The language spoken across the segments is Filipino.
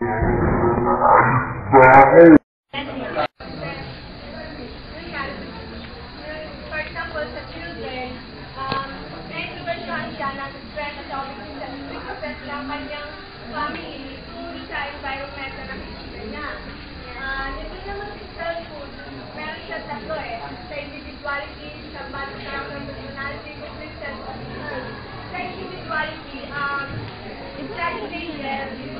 Sa individuality, um, exaggeration, um,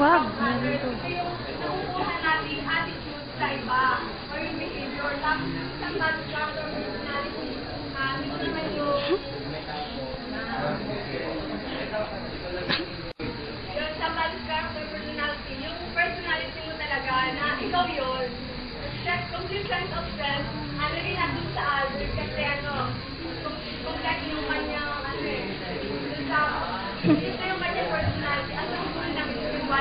Wag. Ito yung nakukuha natin attitude sa iba or behavior. Tapos sa bad character, personality, um, ito naman yung yung sa bad character personality, talaga na ikaw yun, self, complete sense of self,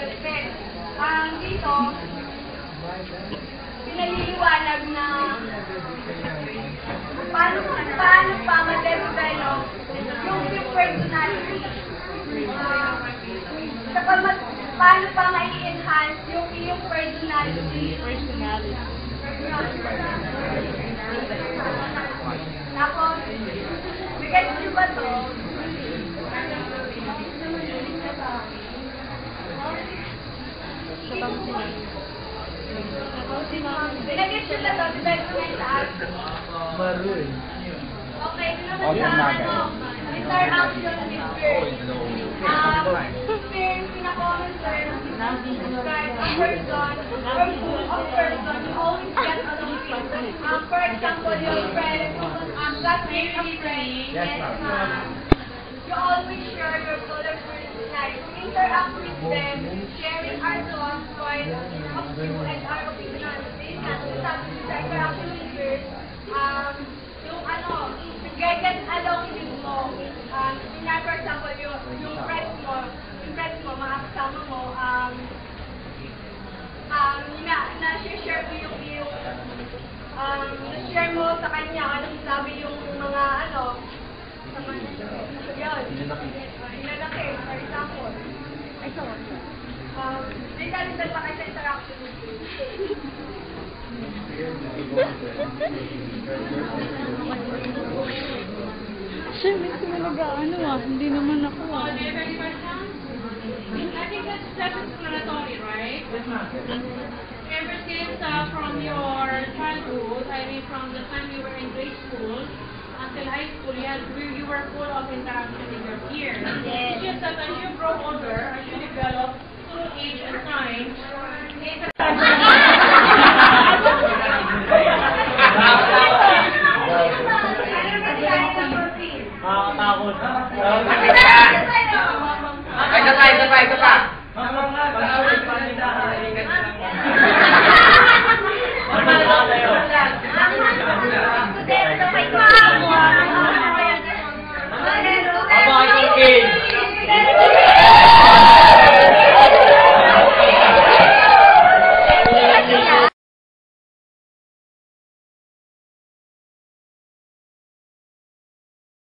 development. Um, dito, pinaliliwanag na paano, paano pa ma-develop yung personality. Uh, saka ma- paano pa ma-enhance yung iyong personality. Personality. Tapos, bigay niyo ba to? Sa pamsinan. Binagay siya na to, development task. Okay, ito naman sa ano, interaction with peers. Um, peers, pinaka-common term, describe a person or group of person who always get along with. Um, for example, your friend, um, classmate of friend, and um, you always share your colorful life. Interact with them, sharing our thoughts, points of view, and our opinions. This is something sa interaction peers. Um, yung ano, get along with mo. Um, yun for example, yung, yung friends mo, yung friends mo, mga kasama mo, um, um, na, na-share mo yung, yung, um, na-share mo sa kanya, anong sabi yung mga, ano, Siya, may talaga ano ah. Hindi naman ako ah. I think that's self-explanatory, right? Ever since uh, from your childhood, I mean from the time you were in grade school until high school, you, had, you were full of interaction with your peers. It's just that